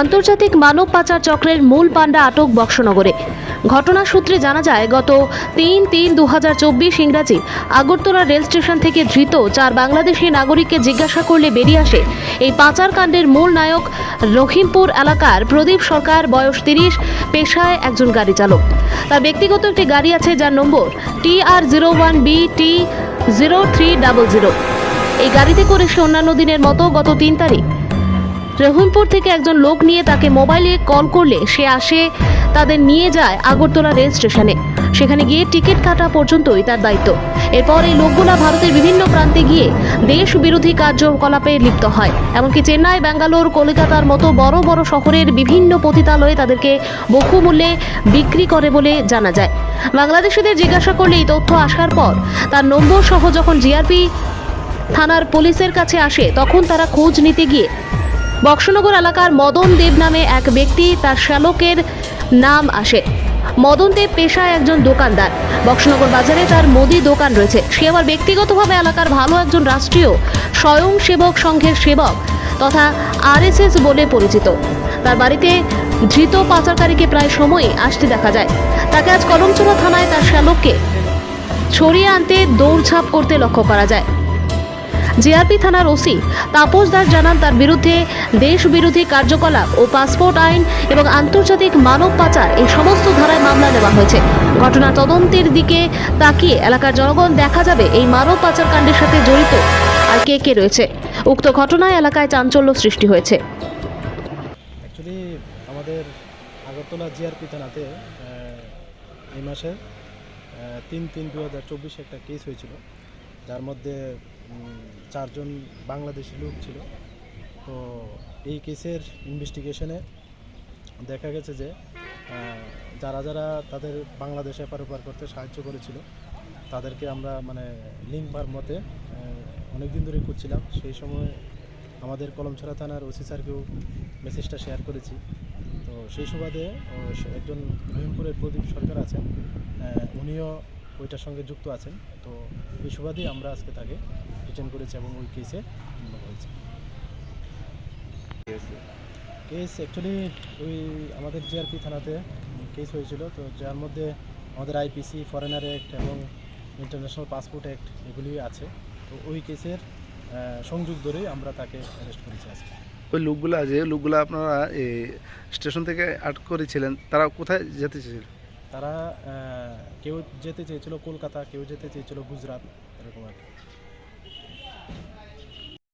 আন্তর্জাতিক মানব পাচার চক্রের মূল পাণ্ডা আটক বক্সনগরে। ঘটনা সূত্রে জানা যায়, গত তিন তিন দু হাজার চব্বিশ ইংরাজি আগরতলা রেল স্টেশন থেকে ধৃত চার বাংলাদেশি নাগরিককে জিজ্ঞাসা করলে বেরিয়ে আসে, এই পাচার কাণ্ডের মূল নায়ক রহিমপুর এলাকার প্রদীপ সরকার, বয়স তিরিশ, পেশায় একজন গাড়ি চালক। তার ব্যক্তিগত একটি গাড়ি আছে যার number T R zero one B T zero three double zero. এই গাড়িতে করে সে অন্যান্য দিনের মতো গত তিন তারিখ রহিমপুর থেকে একজন লোক নিয়ে তাকে মোবাইলে কল করলে সে আসে, তাদের নিয়ে যায় আগরতলা রেল স্টেশনে। সেখানে গিয়ে টিকিট কাটা পর্যন্তই তার দায়িত্ব। এরপর এই লোকগুলা ভারতের বিভিন্ন প্রান্তে গিয়ে দেশ বিরোধী কার্যকলাপে লিপ্ত হয়। এমনকি চেন্নাই, ব্যাঙ্গালোর, কলকাতার মতো বড় বড় শহরের বিভিন্ন পতিতালয়ে তাদেরকে বহুমূল্যে বিক্রি করে বলে জানা যায়। বাংলাদেশিদের জিজ্ঞাসা করলে এই তথ্য আসার পর তার নম্বর সহ যখন জিআরপি থানার পুলিশের কাছে আসে, তখন তারা খোঁজ নিতে গিয়ে বক্সনগর এলাকার মদন দেব নামে এক ব্যক্তি, তার শ্যালকের নাম আসে। মদন দেব পেশায় একজন দোকানদার। বক্সনগর বাজারে তার মুদি দোকান রয়েছে। সে আবার ব্যক্তিগতভাবে এলাকার ভালো একজন রাষ্ট্রীয় স্বয়ংসেবক সংঘের সেবক তথা আরএসএস বলে পরিচিত। তার বাড়িতে ধৃত পাচারকারীকে প্রায় সময়ই আসতে দেখা যায়। তাকে আজ কলমচোরা থানায় তার শ্যালককে ছড়িয়ে আনতে দৌড়ঝাঁপ করতে লক্ষ্য করা যায়। জিআরপি থানার ওসি তাপস দাস জানান, তার বিরুদ্ধে দেশ বিরোধী কার্যকলাপ ও পাসপোর্ট আইন এবং আন্তর্জাতিক মানব পাচার এই সমস্ত ধারায় মামলা নেওয়া হয়েছে। ঘটনা তদন্তের দিকে তাকিয়ে এলাকার জনগণ দেখা যাবে এই মানব পাচার কাণ্ডের সাথে জড়িত আর কে কে রয়েছে। উক্ত ঘটনায় এলাকায় চাঞ্চল্য সৃষ্টি হয়েছে। আমাদের আগরতলা জিআরপি থানাতে এই মাসে তিন তিন দু হাজার চব্বিশে একটা কেস হয়েছিল। যার মধ্যে চারজন বাংলাদেশি লোক ছিল। তো এই কেসের ইনভেস্টিগেশনে দেখা গেছে যে যারা যারা তাদের বাংলাদেশে এপার ওপার করতে সাহায্য করেছিল, তাদেরকে আমরা মানে লিঙ্ক বার মতে অনেক দিন ধরে খুঁজছিলাম। সেই সময় আমাদের কলমছড়া থানার ওসি স্যারকেও মেসেজটা শেয়ার করেছি। তো সেই সুবাদে একজন রহিমপুরের প্রদীপ সরকার আছেন উনিও ওইটার সঙ্গে যুক্ত আছেন। তো ওই সুবাদেই আমরা আজকে তাকে রিটার্ন করেছি এবং ওই কেসে হয়েছে। কেস অ্যাকচুয়ালি ওই আমাদের জিআরপি থানাতে কেস হয়েছিল। তো যার মধ্যে আমাদের আইপিসি ফরেনার অ্যাক্ট এবং ইন্টারন্যাশনাল পাসপোর্ট অ্যাক্ট এগুলি আছে। তো ওই কেসের সংযোগ ধরেই আমরা তাকে অ্যারেস্ট করেছি আজকে। ওই লোকগুলা যে লোকগুলা আপনারা এই স্টেশন থেকে আটক করেছিলেন, তারা কোথায় যেতে চেয়েছিল? তারা কেউ যেতে চেয়েছিল কলকাতা কেউ যেতে চেয়েছিল গুজরাট এরকম আর কি।